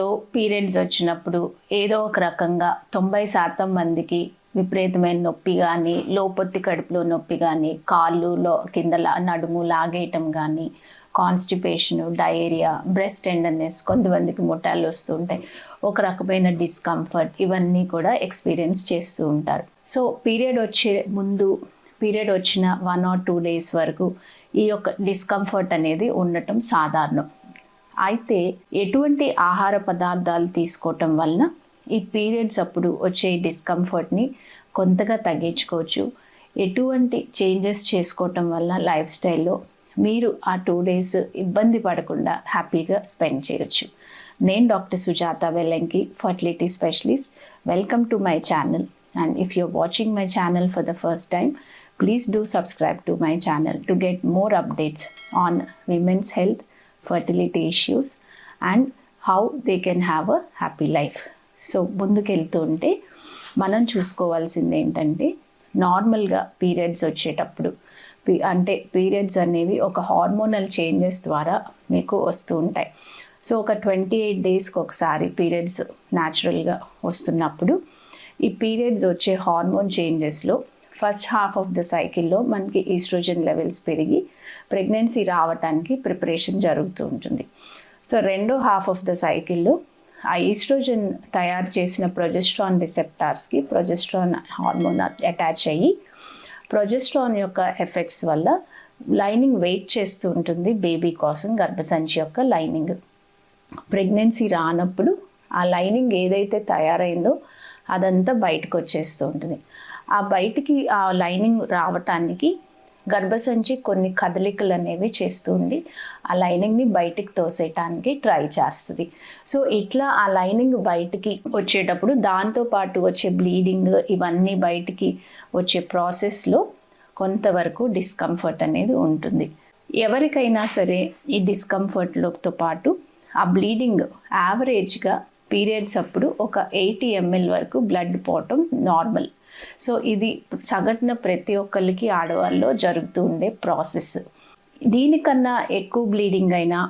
ఆడవారిలో periods వచ్చినప్పుడు ఏదో ఒక రకంగా తొంభై శాతం మందికి విపరీతమైన నొప్పి కానీ లోపొత్తి కడుపులో నొప్పి కానీ కాళ్ళులో కింద నడుము లాగేయటం కానీ కాన్స్టిపేషన్ డయేరియా బ్రెస్ట్ టెండర్నెస్ కొంతమందికి ముఠాలు వస్తుంటాయి ఒక రకమైన డిస్కంఫర్ట్ ఇవన్నీ కూడా ఎక్స్పీరియన్స్ చేస్తూ ఉంటారు. సో పీరియడ్ వచ్చే ముందు పీరియడ్ వచ్చిన వన్ ఆర్ టూ డేస్ వరకు ఈ యొక్క డిస్కంఫర్ట్ అనేది ఉండటం సాధారణం. అయితే ఎటువంటి ఆహార పదార్థాలు తీసుకోవటం వలన ఈ పీరియడ్స్ అప్పుడు వచ్చే డిస్కంఫర్ట్ని కొంతగా తగ్గించుకోవచ్చు. ఎటువంటి చేంజెస్ చేసుకోవటం వల్ల లైఫ్ స్టైల్లో మీరు ఆ టూ డేస్ ఇబ్బంది పడకుండా హ్యాపీగా స్పెండ్ చేయొచ్చు. నేను doctor Sujatha Vellanki fertility specialist welcome to my channel and if your watching my channel for the first time please do subscribe to my channel to get more updates on women's health fertility issues and how they can have a happy life so ముందుకెళ్తుంటే మనం చూసుకోవాల్సింది ఏంటంటే నార్మల్గా periods వచ్చేటప్పుడు P- అంటే periods అనేవి ఒక hormonal changes ద్వారా మీకు వస్తూ ఉంటాయి. సో ఒక ట్వంటీ ఎయిట్ డేస్కి ఒకసారి పీరియడ్స్ న్యాచురల్గా వస్తున్నప్పుడు ఈ పీరియడ్స్ వచ్చే హార్మోన్ చేంజెస్లో ఫస్ట్ హాఫ్ ఆఫ్ ద సైకిల్లో మనకి ఈస్ట్రోజన్ లెవెల్స్ పెరిగి ప్రెగ్నెన్సీ రావటానికి ప్రిపరేషన్ జరుగుతూ ఉంటుంది. సో రెండో హాఫ్ ఆఫ్ ద సైకిల్లో ఆ ఈస్ట్రోజన్ తయారు చేసిన ప్రొజెస్ట్రాన్ రిసెప్టార్స్కి ప్రొజెస్ట్రాన్ హార్మోన్ అటాచ్ అయ్యి ప్రొజెస్ట్రాన్ యొక్క ఎఫెక్ట్స్ వల్ల లైనింగ్ వెయిట్ చేస్తూ ఉంటుంది బేబీ కోసం గర్భసంచి యొక్క లైనింగ్ ప్రెగ్నెన్సీ రానప్పుడు ఆ లైనింగ్ ఏదైతే తయారైందో అదంతా బయటకు వచ్చేస్తూ ఉంటుంది. ఆ బయటికి ఆ లైనింగ్ రావటానికి గర్భసంచి కొన్ని కదలికలు అనేవి చేస్తూ ఆ లైనింగ్ని బయటికి తోసేయటానికి ట్రై చేస్తుంది. సో ఇట్లా ఆ లైనింగ్ బయటికి వచ్చేటప్పుడు దాంతోపాటు వచ్చే బ్లీడింగ్ ఇవన్నీ బయటికి వచ్చే ప్రాసెస్లో కొంతవరకు డిస్కంఫర్ట్ అనేది ఉంటుంది. ఎవరికైనా సరే ఈ డిస్కంఫర్ట్లతో పాటు ఆ బ్లీడింగ్ యావరేజ్గా పీరియడ్స్ అప్పుడు ఒక ఎయిటీ ఎంఎల్ వరకు బ్లడ్ పోవటం నార్మల్. సో ఇది సగటున ప్రతి ఒక్కరికి ఆడవాళ్ళలో జరుగుతూ ఉండే ప్రాసెస్. దీనికన్నా ఎక్కువ బ్లీడింగ్ అయినా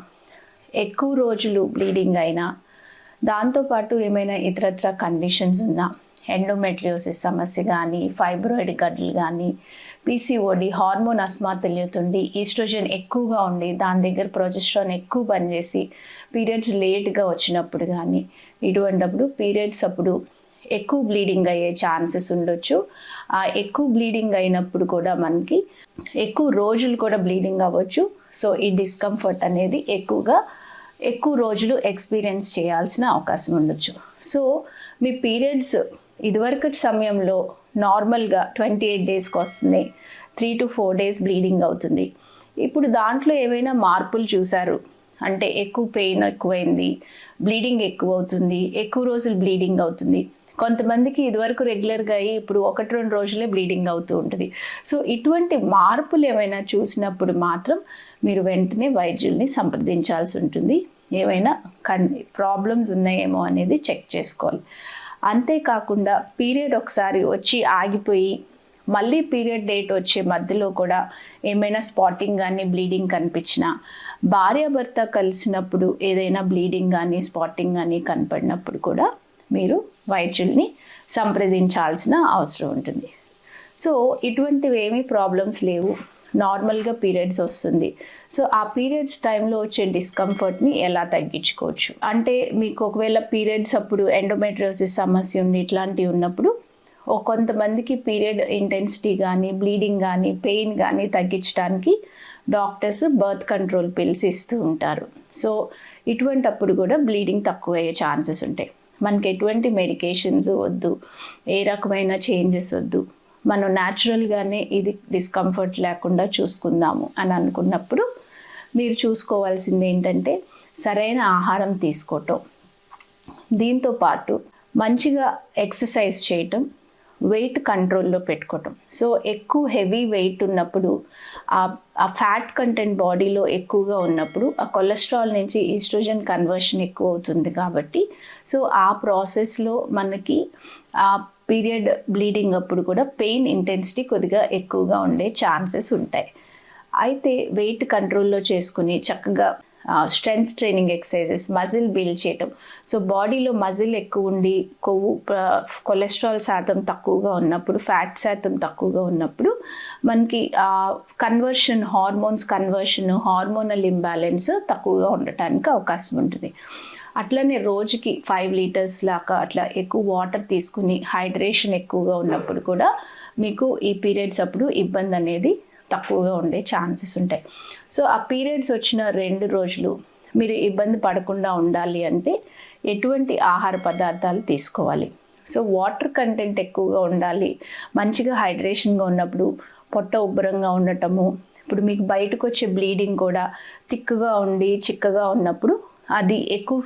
ఎక్కువ రోజులు బ్లీడింగ్ అయినా దాంతోపాటు ఏమైనా ఇతరత్ర కండిషన్స్ ఉన్నా ఎండోమెట్రియోసిస్ సమస్య కానీ ఫైబ్రాయిడ్ గడ్డలు కానీ పీసీఓడి హార్మోన్ అస్మాతుల్యుతుండి ఈస్ట్రోజన్ ఎక్కువగా ఉండి దాని దగ్గర ప్రొజెస్ట్రాన్ ఎక్కువ పనిచేసి పీరియడ్స్ లేట్గా వచ్చినప్పుడు కానీ ఇటువంటప్పుడు పీరియడ్స్ అప్పుడు ఎక్కువ బ్లీడింగ్ అయ్యే ఛాన్సెస్ ఉండొచ్చు. ఆ ఎక్కువ బ్లీడింగ్ అయినప్పుడు కూడా మనకి ఎక్కువ రోజులు కూడా బ్లీడింగ్ అవ్వచ్చు. సో ఈ డిస్కంఫర్ట్ అనేది ఎక్కువగా ఎక్కువ రోజులు ఎక్స్పీరియన్స్ చేయాల్సిన అవకాశం ఉండొచ్చు. సో మీ పీరియడ్స్ ఇదివరకటి సమయంలో నార్మల్గా ట్వంటీ ఎయిట్ డేస్కి వస్తుంది. Three to four days bleeding అవుతుంది. ఇప్పుడు దాంట్లో ఏమైనా మార్పులు చూశారు? అంటే ఎక్కువ పెయిన్ ఎక్కువైంది బ్లీడింగ్ ఎక్కువ అవుతుంది ఎక్కువ రోజులు బ్లీడింగ్ అవుతుంది. కొంతమందికి ఇదివరకు రెగ్యులర్గా అయ్యి ఇప్పుడు ఒకటి రెండు రోజులే బ్లీడింగ్ అవుతూ ఉంటుంది. సో ఇటువంటి మార్పులు ఏమైనా చూసినప్పుడు మాత్రం మీరు వెంటనే వైద్యుల్ని సంప్రదించాల్సి ఉంటుంది. ఏమైనా కన్ ప్రాబ్లమ్స్ ఉన్నాయేమో అనేది చెక్ చేసుకోవాలి. అంతేకాకుండా పీరియడ్ ఒకసారి వచ్చి ఆగిపోయి మళ్ళీ పీరియడ్ డేట్ వచ్చే మధ్యలో కూడా ఏమైనా స్పాటింగ్ కానీ బ్లీడింగ్ కనిపించినా భార్యాభర్త కలిసినప్పుడు ఏదైనా బ్లీడింగ్ కానీ స్పాటింగ్ కానీ కనపడినప్పుడు కూడా మీరు వైద్యుల్ని సంప్రదించాల్సిన అవసరం ఉంటుంది. సో ఇటువంటివి ఏమీ ప్రాబ్లమ్స్ లేవు. నార్మల్గా పీరియడ్స్ వస్తుంది. సో ఆ పీరియడ్స్ టైంలో వచ్చే డిస్కంఫర్ట్ని ఎలా తగ్గించుకోవచ్చు? అంటే మీకు ఒకవేళ పీరియడ్స్ అప్పుడు ఎండోమెట్రియోసిస్ సమస్య ఉంది ఇట్లాంటివి ఉన్నప్పుడు కొంతమందికి పీరియడ్ ఇంటెన్సిటీ కానీ బ్లీడింగ్ కానీ పెయిన్ కానీ తగ్గించడానికి డాక్టర్స్ బర్త్ కంట్రోల్ పిల్స్ ఇస్తూ ఉంటారు. సో ఇటువంటప్పుడు కూడా బ్లీడింగ్ తక్కువ అయ్యే ఛాన్సెస్ ఉంటాయి. మనకి ఎటువంటి మెడికేషన్స్ వద్దు. ఏ రకమైన చేంజెస్ వద్దు. మనం న్యాచురల్గానే ఇది డిస్కంఫర్ట్ లేకుండా చూసుకుందాము అని అనుకున్నప్పుడు మీరు చూసుకోవాల్సింది ఏంటంటే సరైన ఆహారం తీసుకోవటం. దీంతో పాటు మంచిగా ఎక్సర్సైజ్ చేయటం వెయిట్ కంట్రోల్లో పెట్టుకోవటం. సో ఎక్కువ హెవీ వెయిట్ ఉన్నప్పుడు ఆ ఆ ఫ్యాట్ కంటెంట్ బాడీలో ఎక్కువగా ఉన్నప్పుడు ఆ కొలెస్ట్రాల్ నుంచి ఈస్ట్రోజన్ కన్వర్షన్ ఎక్కువ అవుతుంది కాబట్టి సో ఆ ప్రాసెస్లో మనకి ఆ పీరియడ్ బ్లీడింగ్ అప్పుడు కూడా పెయిన్ ఇంటెన్సిటీ కొద్దిగా ఎక్కువగా ఉండే ఛాన్సెస్ ఉంటాయి. అయితే వెయిట్ కంట్రోల్లో చేసుకుని చక్కగా strength training exercises muscle build చేయటం. సో బాడీలో మజిల్ ఎక్కువ ఉండి కొవ్వు కొలెస్ట్రాల్ శాతం తక్కువగా ఉన్నప్పుడు ఫ్యాట్ శాతం తక్కువగా ఉన్నప్పుడు మనకి conversion hormones conversion hormonal imbalance తక్కువగా ఉండటానికి అవకాశం ఉంటుంది. అట్లనే రోజుకి ఫైవ్ లీటర్స్ లాగా అట్లా ఎక్కువ వాటర్ తీసుకుని హైడ్రేషన్ ఎక్కువగా ఉన్నప్పుడు కూడా మీకు ఈ పీరియడ్స్ అప్పుడు ఇబ్బంది అనేది తక్కువగా ఉండే ఛాన్సెస్ ఉంటాయి. సో ఆ పీరియడ్స్ వచ్చిన రెండు రోజులు మీరు ఇబ్బంది పడకుండా ఉండాలి అంటే ఎటువంటి ఆహార పదార్థాలు తీసుకోవాలి. సో వాటర్ కంటెంట్ ఎక్కువగా ఉండాలి. మంచిగా హైడ్రేషన్గా ఉన్నప్పుడు పొట్ట ఉబ్బరంగా ఉండటము ఇప్పుడు మీకు బయటకు వచ్చే బ్లీడింగ్ కూడా తిక్కుగా ఉండి చిక్కగా ఉన్నప్పుడు అది ఎక్కువ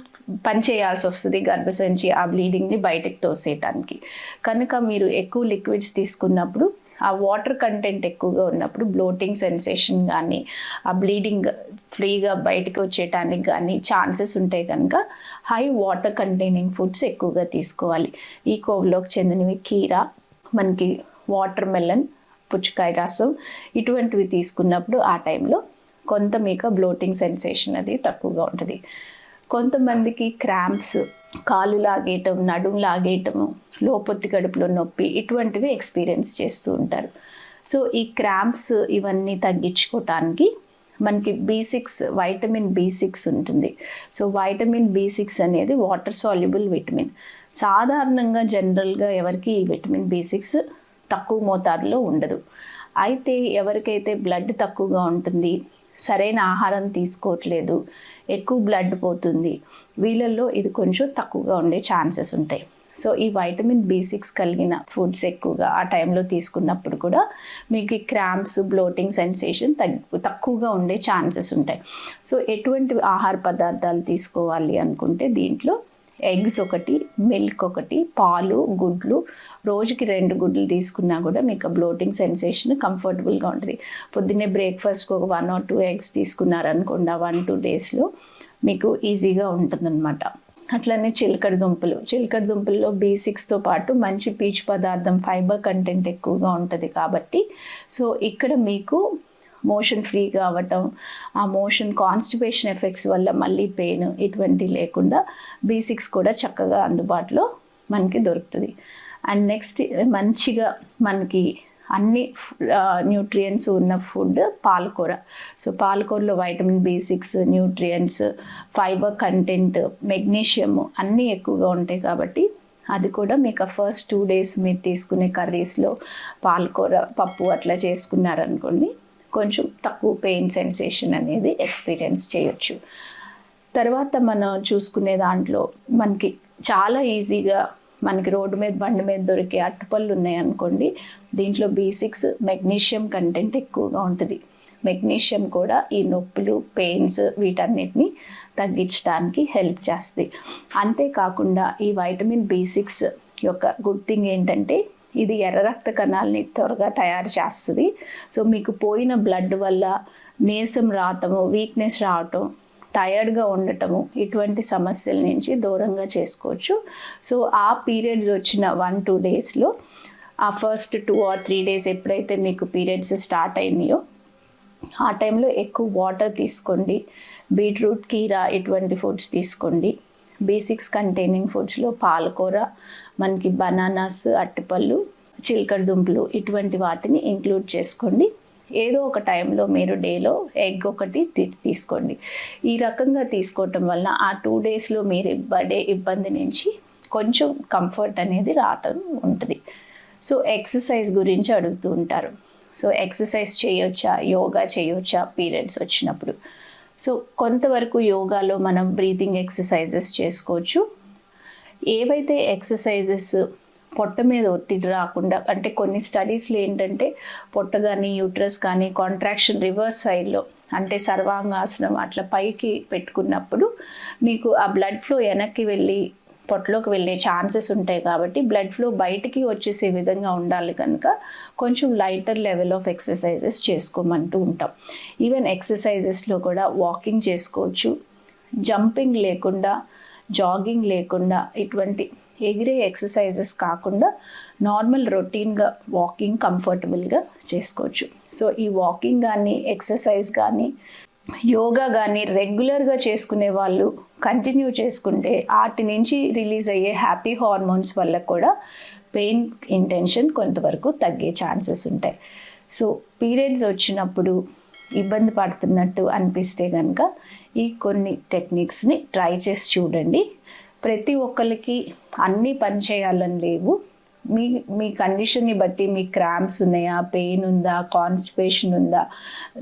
పని చేయాల్సి వస్తుంది గర్భసంచి ఆ బ్లీడింగ్ని బయటకు తోసేయటానికి. కనుక మీరు ఎక్కువ లిక్విడ్స్ తీసుకున్నప్పుడు ఆ వాటర్ కంటెంట్ ఎక్కువగా ఉన్నప్పుడు బ్లోటింగ్ సెన్సేషన్ కానీ ఆ బ్లీడింగ్ ఫ్రీగా బయటకు వచ్చేయటానికి కానీ ఛాన్సెస్ ఉంటాయి కనుక హై వాటర్ కంటైనింగ్ ఫుడ్స్ ఎక్కువగా తీసుకోవాలి. ఈ కోవ్లోకి చెందినవి కీరా మనకి వాటర్ మెలన్ పుచ్చకాయ రసం ఇటువంటివి తీసుకున్నప్పుడు ఆ టైంలో కొంత మీకు బ్లోటింగ్ సెన్సేషన్ అది తక్కువగా ఉంటుంది. కొంతమందికి క్రాంప్స్ కాలు లాగేయటం నడుము లాగేయటము లోపొత్తి కడుపులో నొప్పి ఇటువంటివి ఎక్స్పీరియన్స్ చేస్తూ ఉంటారు. సో ఈ క్రాంప్స్ ఇవన్నీ తగ్గించుకోవటానికి మనకి B six vitamin B six ఉంటుంది. సో వైటమిన్ బీ సిక్స్ అనేది వాటర్ సాల్యుబుల్ విటమిన్ సాధారణంగా జనరల్గా ఎవరికి ఈ విటమిన్ బీ సిక్స్ తక్కువ మోతాదులో ఉండదు. అయితే ఎవరికైతే బ్లడ్ తక్కువగా ఉంటుంది సరైన ఆహారం తీసుకోవట్లేదు ఎక్కువ బ్లడ్ పోతుంది వీళ్ళల్లో ఇది కొంచెం తక్కువగా ఉండే ఛాన్సెస్ ఉంటాయి. సో ఈ వైటమిన్ బి సిక్స్ కలిగిన ఫుడ్స్ ఎక్కువగా ఆ టైంలో తీసుకున్నప్పుడు కూడా మీకు ఈ క్రాంప్స్ బ్లోటింగ్ సెన్సేషన్ తగ్గు తక్కువగా ఉండే ఛాన్సెస్ ఉంటాయి. సో ఎటువంటి ఆహార పదార్థాలు తీసుకోవాలి అనుకుంటే దీంట్లో ఎగ్స్ ఒకటి మిల్క్ ఒకటి పాలు గుడ్లు రోజుకి రెండు గుడ్లు తీసుకున్నా కూడా మీకు బ్లోటింగ్ సెన్సేషన్ కంఫర్టబుల్గా ఉంటుంది. పొద్దున్నే బ్రేక్ఫాస్ట్కి ఒక వన్ ఆర్ టూ ఎగ్స్ తీసుకున్నారనుకోండి వన్ టూ డేస్లో మీకు ఈజీగా ఉంటుందన్నమాట. అట్లనే చిలకడ దుంపలు. చిలకడ దుంపల్లో బీ సిక్స్తో పాటు మంచి పీచు పదార్థం ఫైబర్ కంటెంట్ ఎక్కువగా ఉంటుంది కాబట్టి సో ఇక్కడ మీకు మోషన్ ఫ్రీగా అవ్వటం ఆ మోషన్ కాన్స్టిపేషన్ ఎఫెక్ట్స్ వల్ల మళ్ళీ పెయిన్ ఇటువంటి లేకుండా బీ సిక్స్ కూడా చక్కగా అందుబాటులో మనకి దొరుకుతుంది. అండ్ నెక్స్ట్ మంచిగా మనకి అన్ని న్యూట్రియంట్స్ ఉన్న ఫుడ్ పాలకూర. సో పాలకూరలో vitamin B six nutrients fibre content magnesium అన్నీ ఎక్కువగా ఉంటాయి కాబట్టి అది కూడా మీకు ఫస్ట్ టూ డేస్ మీరు తీసుకునే కర్రీస్లో పాలకూర పప్పు అట్లా చేసుకున్నారనుకోండి కొంచెం తక్కువ పెయిన్ సెన్సేషన్ అనేది ఎక్స్పీరియన్స్ చేయొచ్చు. తర్వాత మనం చూసుకునే దాంట్లో మనకి చాలా ఈజీగా మనకి రోడ్డు మీద బండి మీద దొరికే అట్టుపళ్ళు ఉన్నాయి అనుకోండి దీంట్లో బీ సిక్స్ మెగ్నీషియం కంటెంట్ ఎక్కువగా ఉంటుంది. మెగ్నీషియం కూడా ఈ నొప్పులు పెయిన్స్ వీటన్నిటిని తగ్గించడానికి హెల్ప్ చేస్తుంది. అంతేకాకుండా ఈ వైటమిన్ బి సిక్స్ యొక్క గుడ్ థింగ్ ఏంటంటే ఇది ఎర్ర రక్త కణాలని త్వరగా తయారు చేస్తుంది. సో మీకు పోయిన బ్లడ్ వల్ల నీరసం రావటము వీక్నెస్ రావటం టయర్డ్గా ఉండటము ఇటువంటి సమస్యల నుంచి దూరంగా చేసుకోవచ్చు. సో ఆ పీరియడ్స్ వచ్చిన వన్ టూ డేస్లో ఆ first two or three days ఎప్పుడైతే మీకు పీరియడ్స్ స్టార్ట్ అయినాయో ఆ టైంలో ఎక్కువ వాటర్ తీసుకోండి. బీట్రూట్ కీరా ఇటువంటి ఫుడ్స్ తీసుకోండి. బేసిక్స్ కంటైనింగ్ ఫుడ్స్లో పాలకూర మనకి బనానాస్ అట్టిపళ్ళు చిలకడ దుంపలు ఇటువంటి వాటిని ఇంక్లూడ్ చేసుకోండి. ఏదో ఒక టైంలో మీరు డేలో ఎగ్ ఒకటి తీసుకోండి. ఈ రకంగా తీసుకోవటం వల్ల ఆ టూ డేస్లో మీరు పడే ఇబ్బంది నుంచి కొంచెం కంఫర్ట్ అనేది రావటం ఉంటుంది. సో ఎక్సర్సైజ్ గురించి అడుగుతూ ఉంటారు. సో ఎక్సర్సైజ్ చేయొచ్చా? యోగా చేయొచ్చా? పీరియడ్స్ వచ్చినప్పుడు. సో కొంతవరకు యోగాలో మనం బ్రీతింగ్ ఎక్సర్సైజెస్ చేసుకోవచ్చు. ఏవైతే ఎక్సర్సైజెస్ పొట్ట మీద ఒత్తిడి రాకుండా అంటే కొన్ని స్టడీస్లో ఏంటంటే పొట్ట కానీ యూట్రస్ కానీ కాంట్రాక్షన్ రివర్స్ సైడ్లో అంటే సర్వాంగాసనం అట్లా పైకి పెట్టుకున్నప్పుడు మీకు ఆ బ్లడ్ ఫ్లో వెనక్కి వెళ్ళి పొట్టలోకి వెళ్ళే ఛాన్సెస్ ఉంటాయి కాబట్టి బ్లడ్ ఫ్లో బయటికి వచ్చేసే విధంగా ఉండాలి కనుక కొంచెం లైటర్ లెవెల్ ఆఫ్ ఎక్సర్సైజెస్ చేసుకోమంటూ ఉంటాం. ఈవెన్ ఎక్సర్సైజెస్లో కూడా వాకింగ్ చేసుకోవచ్చు. జంపింగ్ లేకుండా జాగింగ్ లేకుండా ఇటువంటి ఎగిరే ఎక్సర్సైజెస్ కాకుండా నార్మల్ రొటీన్గా వాకింగ్ కంఫర్టబుల్గా చేసుకోవచ్చు. సో ఈ వాకింగ్ కానీ ఎక్సర్సైజ్ కానీ యోగా కానీ రెగ్యులర్గా చేసుకునే వాళ్ళు కంటిన్యూ చేసుకుంటే వాటి నుంచి రిలీజ్ అయ్యే హ్యాపీ హార్మోన్స్ వల్ల కూడా పెయిన్ ఇంటెన్షన్ కొంతవరకు తగ్గే ఛాన్సెస్ ఉంటాయి. సో పీరియడ్స్ వచ్చినప్పుడు ఇబ్బంది పడుతున్నట్టు అనిపిస్తే కనుక ఈ కొన్ని టెక్నిక్స్ని ట్రై చేసి చూడండి. ప్రతి ఒక్కరికి అన్నీ పని చేయాలని లేవు. మీ మీ కండిషన్ని బట్టి మీ క్రాంప్స్ ఉన్నాయా? పెయిన్ ఉందా? కాన్స్టిపేషన్ ఉందా?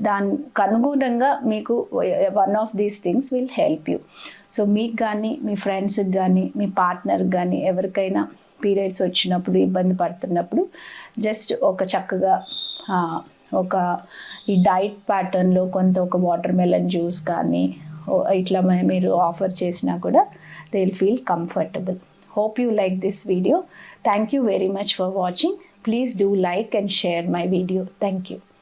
దానికి అనుగుణంగా మీకు one of these things will help you. So మీకు కానీ మీ ఫ్రెండ్స్కి కానీ మీ పార్ట్నర్కి కానీ ఎవరికైనా పీరియడ్స్ వచ్చినప్పుడు ఇబ్బంది పడుతున్నప్పుడు జస్ట్ ఒక చక్కగా ఒక ఈ డైట్ ప్యాటర్న్లో కొంత ఒక వాటర్ మెలన్ జ్యూస్ కానీ ఇట్లా మీరు ఆఫర్ చేసినా కూడా they will feel comfortable hope you like this video thank you very much for watching please do like and share my video thank you